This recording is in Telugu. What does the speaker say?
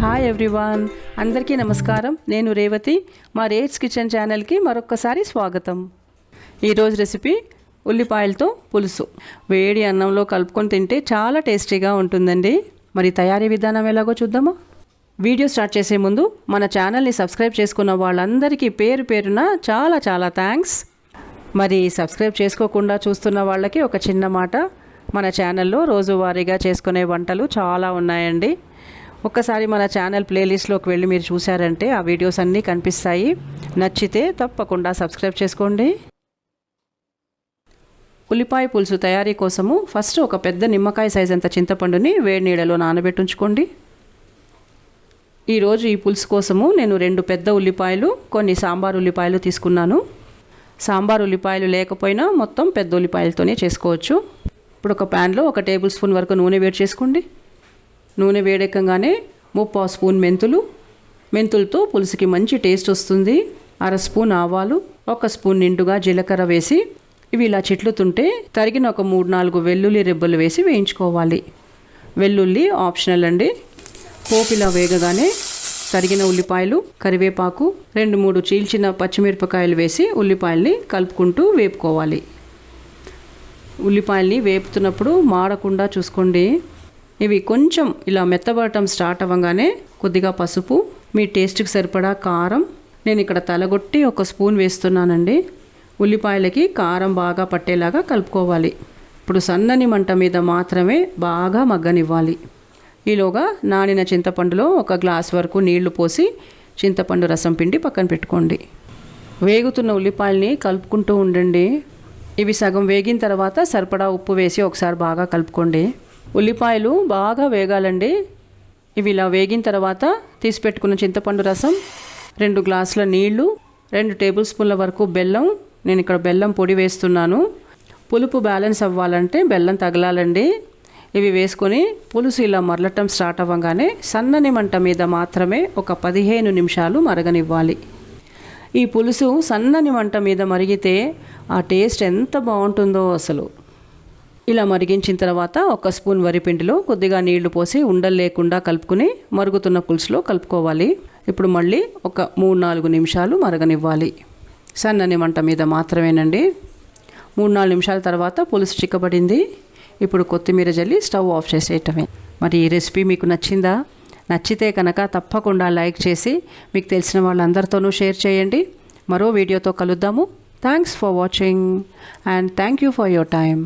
హాయ్ ఎవ్రీవాన్ అందరికీ నమస్కారం. నేను రేవతి. మా రేట్స్ కిచెన్ ఛానల్కి మరొక్కసారి స్వాగతం. ఈరోజు రెసిపీ ఉల్లిపాయలతో పులుసు. వేడి అన్నంలో కలుపుకొని తింటే చాలా టేస్టీగా ఉంటుందండి. మరి తయారీ విధానం ఎలాగో చూద్దామా? వీడియో స్టార్ట్ చేసే ముందు మన ఛానల్ని సబ్స్క్రైబ్ చేసుకున్న వాళ్ళందరికీ పేరు పేరున చాలా చాలా థ్యాంక్స్. మరి సబ్స్క్రైబ్ చేసుకోకుండా చూస్తున్న వాళ్ళకి ఒక చిన్న మాట. మన ఛానల్లో రోజువారీగా చేసుకునే వంటలు చాలా ఉన్నాయండి. ఒక్కసారి మన ఛానల్ ప్లేలిస్ట్లోకి వెళ్ళి మీరు చూసారంటే ఆ వీడియోస్ అన్నీ కనిపిస్తాయి. నచ్చితే తప్పకుండా సబ్స్క్రైబ్ చేసుకోండి. ఉల్లిపాయ పులుసు తయారీ కోసము ఫస్ట్ ఒక పెద్ద నిమ్మకాయ సైజ్ అంత చింతపండుని వేడి నీడలో నానబెట్టుంచుకోండి ఈరోజు ఈ పులుసు కోసము నేను రెండు పెద్ద ఉల్లిపాయలు కొన్ని సాంబార్ ఉల్లిపాయలు తీసుకున్నాను. సాంబార్ ఉల్లిపాయలు లేకపోయినా మొత్తం పెద్ద ఉల్లిపాయలతోనే చేసుకోవచ్చు. ఇప్పుడు ఒక ప్యాన్లో ఒక టేబుల్ స్పూన్ వరకు నూనె వేడి చేసుకోండి. నూనె వేడెక్కగానే ముప్పావు స్పూన్ మెంతులు. మెంతులతో పులుసుకి మంచి టేస్ట్ వస్తుంది. అర స్పూన్ ఆవాలు ఒక స్పూన్ నిండుగా జీలకర్ర వేసి ఇవి ఇలా చిట్లుతుంటే తరిగిన ఒక మూడు నాలుగు వెల్లుల్లి రెబ్బలు వేసి వేయించుకోవాలి. వెల్లుల్లి ఆప్షనల్ అండి. పోపిలా వేగగానే తరిగిన ఉల్లిపాయలు కరివేపాకు రెండు మూడు చీల్చిన పచ్చిమిరపకాయలు వేసి ఉల్లిపాయల్ని కలుపుకుంటూ వేపుకోవాలి. ఉల్లిపాయల్ని వేపుతున్నప్పుడు మాడకుండా చూసుకోండి. ఇవి కొంచెం ఇలా మెత్తబడటం స్టార్ట్ అవ్వగానే కొద్దిగా పసుపు మీ టేస్ట్కి సరిపడా కారం. నేను ఇక్కడ తలగొట్టి ఒక స్పూన్ వేస్తున్నానండి. ఉల్లిపాయలకి కారం బాగా పట్టేలాగా కలుపుకోవాలి. ఇప్పుడు సన్నని మంట మీద మాత్రమే బాగా మగ్గనివ్వాలి. ఈలోగా నానిన చింతపండులో ఒక గ్లాస్ వరకు నీళ్ళు పోసి చింతపండు రసం పిండి పక్కన పెట్టుకోండి. వేగుతున్న ఉల్లిపాయల్ని కలుపుకుంటూ ఉండండి. ఇవి సగం వేగిన తర్వాత సరిపడా ఉప్పు వేసి ఒకసారి బాగా కలుపుకోండి. ఉల్లిపాయలు బాగా వేగాలండి. ఇవి ఇలా వేగిన తర్వాత తీసి పెట్టుకున్న చింతపండు రసం రెండు గ్లాసుల నీళ్ళు రెండు టేబుల్ స్పూన్ల వరకు బెల్లం. నేను ఇక్కడ బెల్లం పొడి వేస్తున్నాను. పులుపు బ్యాలెన్స్ అవ్వాలంటే బెల్లం తగలాలండి. ఇవి వేసుకొని పులుసు ఇలా మరలటం స్టార్ట్ అవ్వగానే సన్నని మంట మీద మాత్రమే ఒక పదిహేను నిమిషాలు మరగనివ్వాలి. ఈ పులుసు సన్నని మంట మీద మరిగితే ఆ టేస్ట్ ఎంత బాగుంటుందో అసలు. ఇలా మరిగించిన తర్వాత ఒక స్పూన్ వరిపిండిలో కొద్దిగా నీళ్ళు పోసి ఉండలు లేకుండా కలుపుకుని మరుగుతున్న పులుసులో కలుపుకోవాలి. ఇప్పుడు మళ్ళీ ఒక మూడు నాలుగు నిమిషాలు మరగనివ్వాలి. సన్నని మంట మీద మాత్రమేనండి. మూడు నాలుగు నిమిషాల తర్వాత పులుసు చిక్కబడింది. ఇప్పుడు కొత్తిమీర జల్లి స్టవ్ ఆఫ్ చేసేయటమే. మరి ఈ రెసిపీ మీకు నచ్చిందా? నచ్చితే కనుక తప్పకుండా లైక్ చేసి మీకు తెలిసిన వాళ్ళందరితోనూ షేర్ చేయండి. మరో వీడియోతో కలుద్దాము. Thanks for watching and thank you for your time